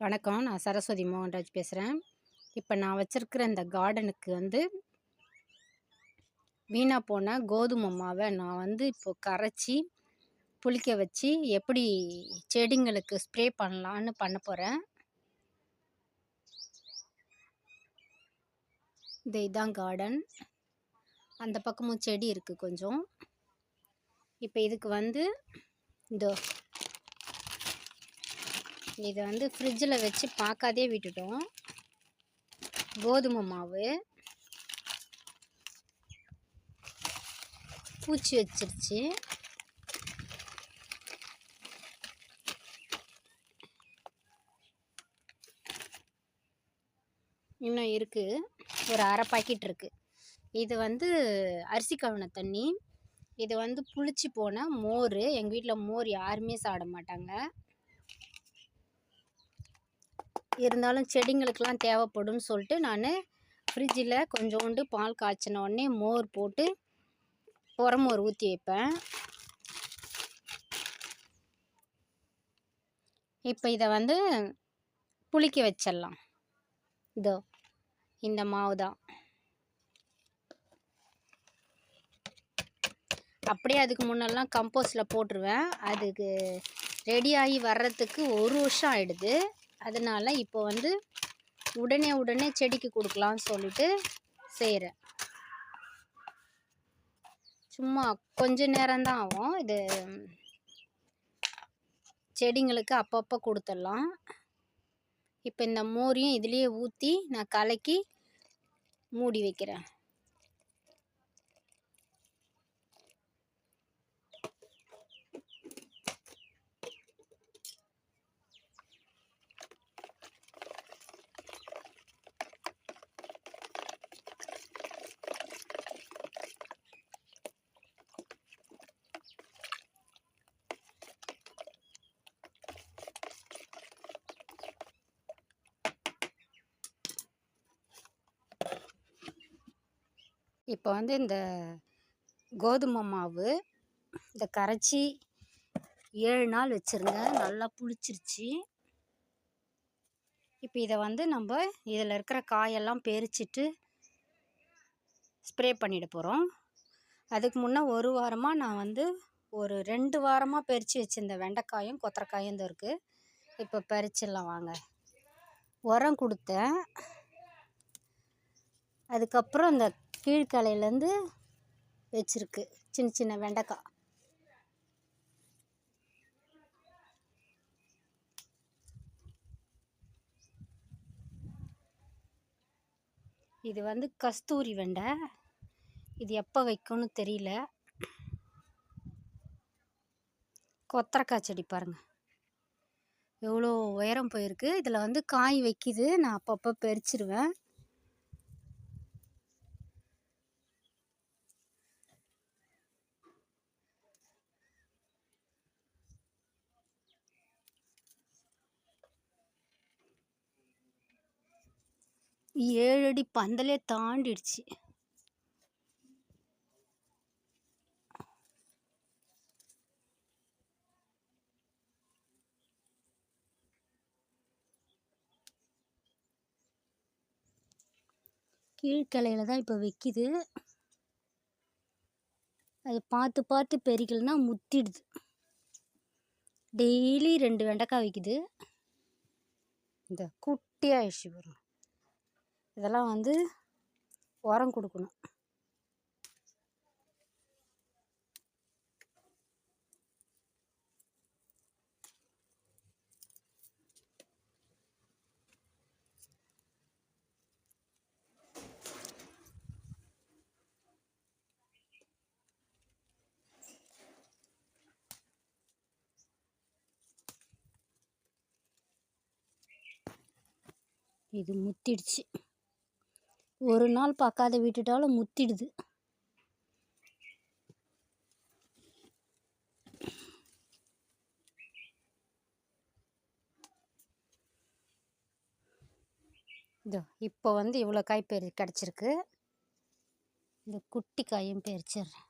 வணக்கம். நான் சரஸ்வதி மோகன்ராஜ் பேசுகிறேன் இப்போ நான் வச்சுருக்கிற இந்த கார்டனுக்கு வந்து வீணாக போன கோதுமை மாவை நான் வந்து இப்போ கரைச்சி புளிக்க வச்சு எப்படி செடிங்களுக்கு ஸ்ப்ரே பண்ணலான்னு பண்ண போகிறேன் இது இதான் கார்டன் அந்த பக்கமும் செடி இருக்குது கொஞ்சம். இப்போ இதுக்கு வந்து இந்த இதை வந்து ஃப்ரிட்ஜில் வச்சு பார்க்காதே விட்டுட்டோம். கோதுமை மாவு. பூச்சி வச்சிருச்சு. இன்னும் இருக்குது ஒரு அரை பாக்கெட் இருக்குது இது வந்து அரிசி கழுவின தண்ணி. இது வந்து புளிச்சு போன மோர். எங்கள் வீட்டில் மோர் யாருமே சாப்பிட மாட்டாங்க. இருந்தாலும் செடிங்களுக்கெலாம் தேவைப்படும்னு சொல்லிட்டு நான் ஃப்ரிட்ஜில் கொஞ்சோண்டு பால் காய்ச்சின உடனே மோர் போட்டு புறமோர் ஊற்றி வைப்பேன். இப்போ இதை வந்து புளிக்க வச்சிடலாம். இதோ இந்த மாவு தான் அப்படியே அதுக்கு முன்னெல்லாம் கம்போஸ்டில் போட்டுருவேன். அதுக்கு ரெடி ஆகி வர்றதுக்கு ஒரு வருஷம் ஆகிடுது அதனால் இப்போ வந்து உடனே உடனே செடிக்கு கொடுக்கலான்னு சொல்லிட்டு செய்கிறேன் சும்மா கொஞ்ச நேரம்தான் ஆகும். இது செடிங்களுக்கு அப்பப்போ கொடுத்துடலாம். இப்போ இந்த மோரையும் இதுலேயே ஊற்றி நான் கலக்கி மூடி வைக்கிறேன். இப்போ வந்து இந்த கோதுமை மாவு இந்த கரைச்சி ஏழு நாள் வச்சுருந்தேன். நல்லா புளிச்சிருச்சு. இப்போ இதை வந்து நம்ம இதில் இருக்கிற காயெல்லாம் பறிச்சிட்டு ஸ்ப்ரே பண்ணிட போகிறோம் அதுக்கு முன்னே ஒரு வாரமாக நான் வந்து ஒரு ரெண்டு வாரமாக பறித்து வச்சுருந்த வெண்டைக்காயும் கொத்தரக்காயும் தான் இருக்குது இப்போ பறிச்சிடலாம் வாங்க. உரம் கொடுத்தேன். அதுக்கப்புறம் இந்த கீழ்கலையிலேருந்து வச்சுருக்கு. சின்ன சின்ன வெண்டைக்காய். இது வந்து கஸ்தூரி வெண்டை. இது எப்போ வைக்கணும்னு தெரியல. கொத்தரக்காய் செடி பாருங்கள் எவ்வளோ உயரம் போயிருக்கு. இதில் வந்து காய் வைக்கிது. நான் அப்பப்போ பறிச்சிருவேன். ஏழு அடி பந்தலே தாண்டிடுச்சு. கீழ்கலையில் தான் இப்போ வைக்கிது. அது பார்த்து பார்த்து பெருக்கலைன்னா முத்திடுது. டெய்லி ரெண்டு வெண்டைக்காய் வைக்குது. இந்த குட்டியாகிடுச்சு வரும் இதெல்லாம் வந்து உரம் கொடுக்கணும். இது முத்திடுச்சு. ஒரு நாள் பார்க்காத விட்டுட்டாலும் முத்திடுது. இதோ இப்போ வந்து இவ்வளோ காய் பெரு கிடச்சிருக்கு. இந்த குட்டி காயும் பறிச்சிடுறேன்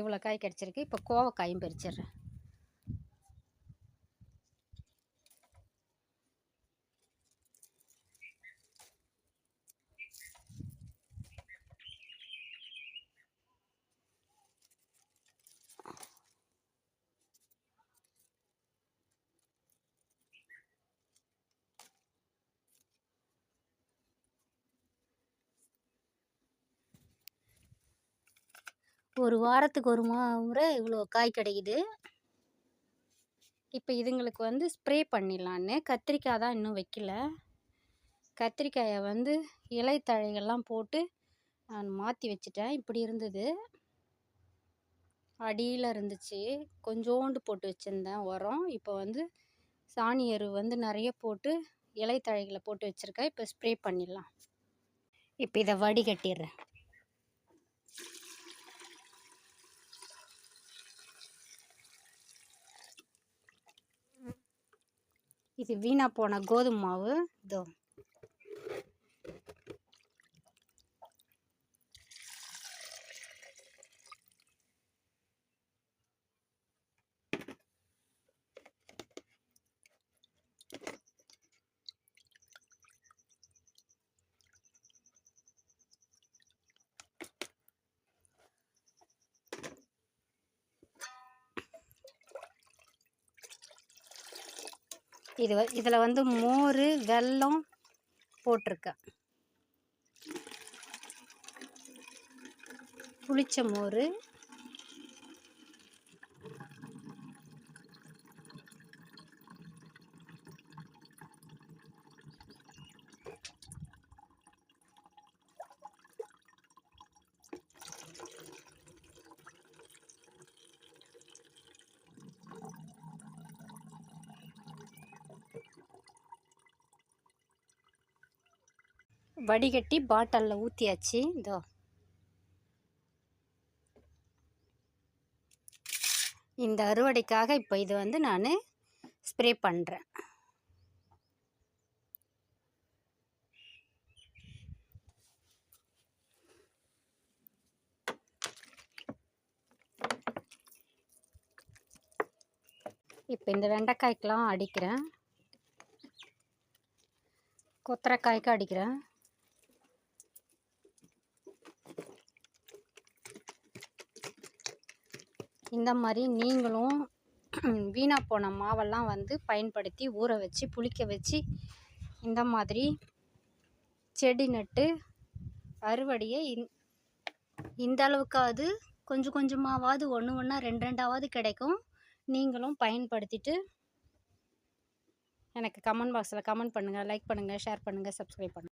இவ்வளோ காய் கிடச்சிருக்கு. இப்போ கோவக்காயும் பறிச்சிடுறேன் ஒரு வாரத்துக்கு ஒரு முறை இவ்வளோ காய் கிடைக்குது. இப்போ இதுங்களுக்கு வந்து ஸ்ப்ரே பண்ணிடலான்னு. கத்திரிக்காய் தான் இன்னும் வைக்கல. கத்திரிக்காயை வந்து இலை தழைகள்லாம் போட்டு நான் மாற்றி வச்சுட்டேன். இப்படி இருந்தது. அடியில் இருந்துச்சு. கொஞ்சோண்டு போட்டு வச்சுருந்தேன் உரம். இப்போ வந்து சாணி எரு வந்து நிறைய போட்டு இலை தழைகளை போட்டு வச்சுருக்கேன். இப்போ ஸ்ப்ரே பண்ணிடலாம். இப்போ இதை வடிகட்டிடுறேன். இது வீணாக போன கோதுமை மாவு இதோ. இது வ- இதில் வந்து மோர் வெல்லம் போட்டிருக்கேன். புளிச்ச மோர் வடிகட்டி பாட்டிலில் ஊற்றியாச்சு இதோ. இந்த அறுவடைக்காக இப்போ இது வந்து நான் ஸ்ப்ரே பண்ணுறேன் இப்போ இந்த வெண்டைக்காய்க்கெலாம் அடிக்கிறேன். கொத்தரைக்காய்க்கு அடிக்கிறேன். இந்த மாதிரி நீங்களும் வீணாக போன மாவெல்லாம் வந்து பயன்படுத்தி ஊற வச்சு புளிக்க வச்சு இந்த மாதிரி செடி நட்டு அறுவடையை இந் இந்த அளவுக்காவது கொஞ்சம் கொஞ்சமாவது ஒன்று ஒன்றா ரெண்டு ரெண்டாவது கிடைக்கும். நீங்களும் பயன்படுத்திட்டு எனக்கு கமெண்ட் பாக்ஸில் கமெண்ட் பண்ணுங்கள் லைக் பண்ணுங்கள் ஷேர் பண்ணுங்கள் சப்ஸ்கிரைப் பண்ணுங்கள்